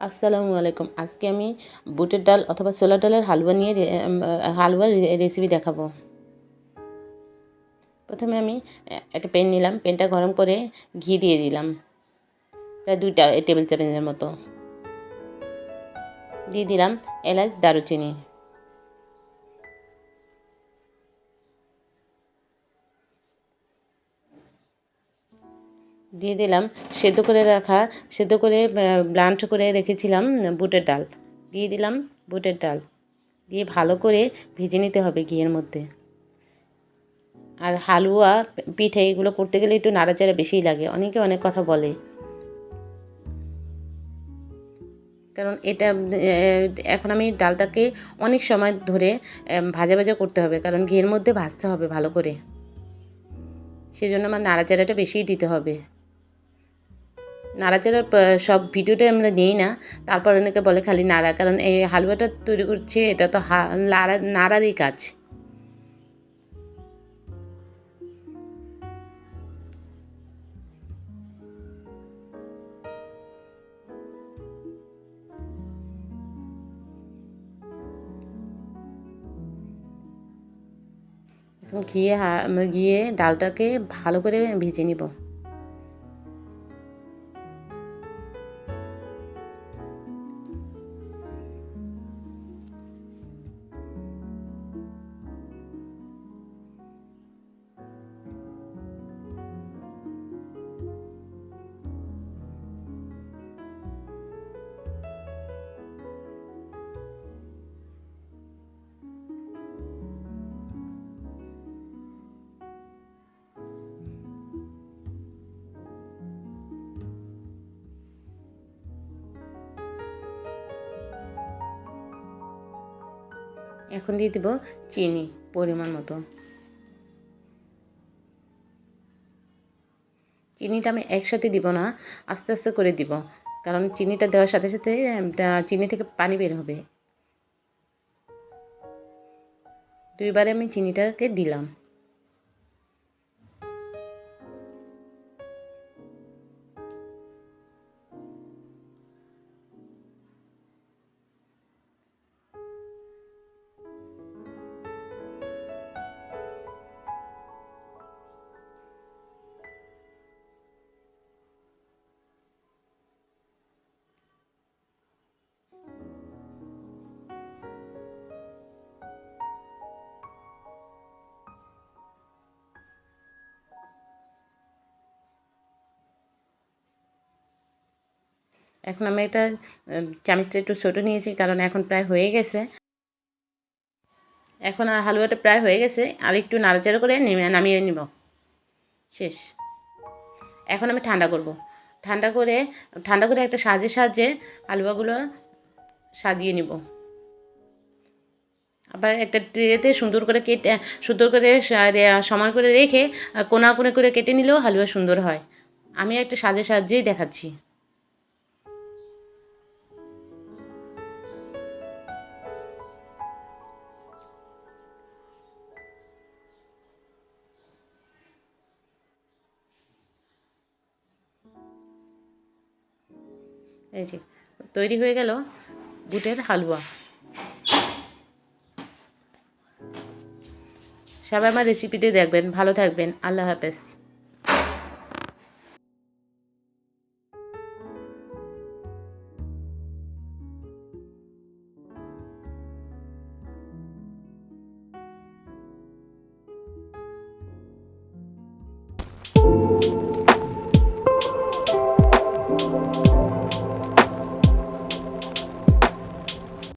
আসসালামু আলাইকুম। আজকে আমি বুটের ডাল অথবা ছোলার ডালের হালুয়া নিয়ে হালুয়ার রেসিপি দেখাবো। প্রথমে আমি একটা প্যান নিলাম। প্যানটা গরম করে ঘি দিয়ে দিলাম। প্রায় দুইটা টেবিল চামচের মতো। দিয়ে দিলাম এলাচ, দারুচিনি। দিয়ে দিলাম, সেদ্ধ করে রাখা, সেদ্ধ করে ব্লান্ট করে রেখেছিলাম বুটের ডাল। দিয়ে দিলাম বুটের ডাল। দিয়ে ভালো করে ভেজে নিতে হবে ঘিয়ের মধ্যে। আর হালুয়া, পিঠে এগুলো করতে গেলে একটু নাড়াচাড়া বেশিই লাগে, অনেকে অনেক কথা বলে। কারণ এটা এখন আমি ডালটাকে অনেক সময় ধরে ভাজা ভাজা করতে হবে, কারণ ঘিয়ের মধ্যে ভাজতে হবে ভালো করে। সেজন্য আমার নাড়াচাড়াটা বেশিই দিতে হবে। নাড়াচাড়া সব ভিডিওটা আমরা নিই না। তারপর অনেকে বলে খালি নাড়া, কারণ এই হালুয়াটা তৈরি করছে, এটা তো হা, নাড়া, নাড়ারই কাজ। ঘিয়ে গিয়ে ডালটাকে ভালো করে ভেজে নিব। এখন দিয়ে দিব চিনি পরিমাণ মতো। চিনিটা আমি একসাথে দিব না, আস্তে আস্তে করে দিব। কারণ চিনিটা দেওয়ার সাথে সাথে চিনি থেকে পানি বের হবে। দুইবারে আমি চিনিটাকে দিলাম। এখন আমি এটা চামচটা একটু ছোটো নিয়েছি, কারণ এখন প্রায় হয়ে গেছে। এখন হালুয়াটা প্রায় হয়ে গেছে, আর একটু নাড়াচাড়া করে নেমে, নামিয়ে নিব। শেষ। এখন আমি ঠান্ডা করব। ঠান্ডা করে ঠান্ডা করে একটা সাজে সাজে হালুয়াগুলো সাজিয়ে নিব। আবার একটা ট্রেতে সুন্দর করে কেটে, সুন্দর করে সা- রে- সমান করে রেখে কোনা কোণে করে কেটে নিলেও হালুয়া সুন্দর হয়। আমি একটা সাজে সাজেই দেখাচ্ছি। এই যে, তৈরি হয়ে গেল বুটের হালুয়া। সবাই আমার রেসিপিটি দেখবেন, ভালো থাকবেন, আল্লাহ হাফেজ।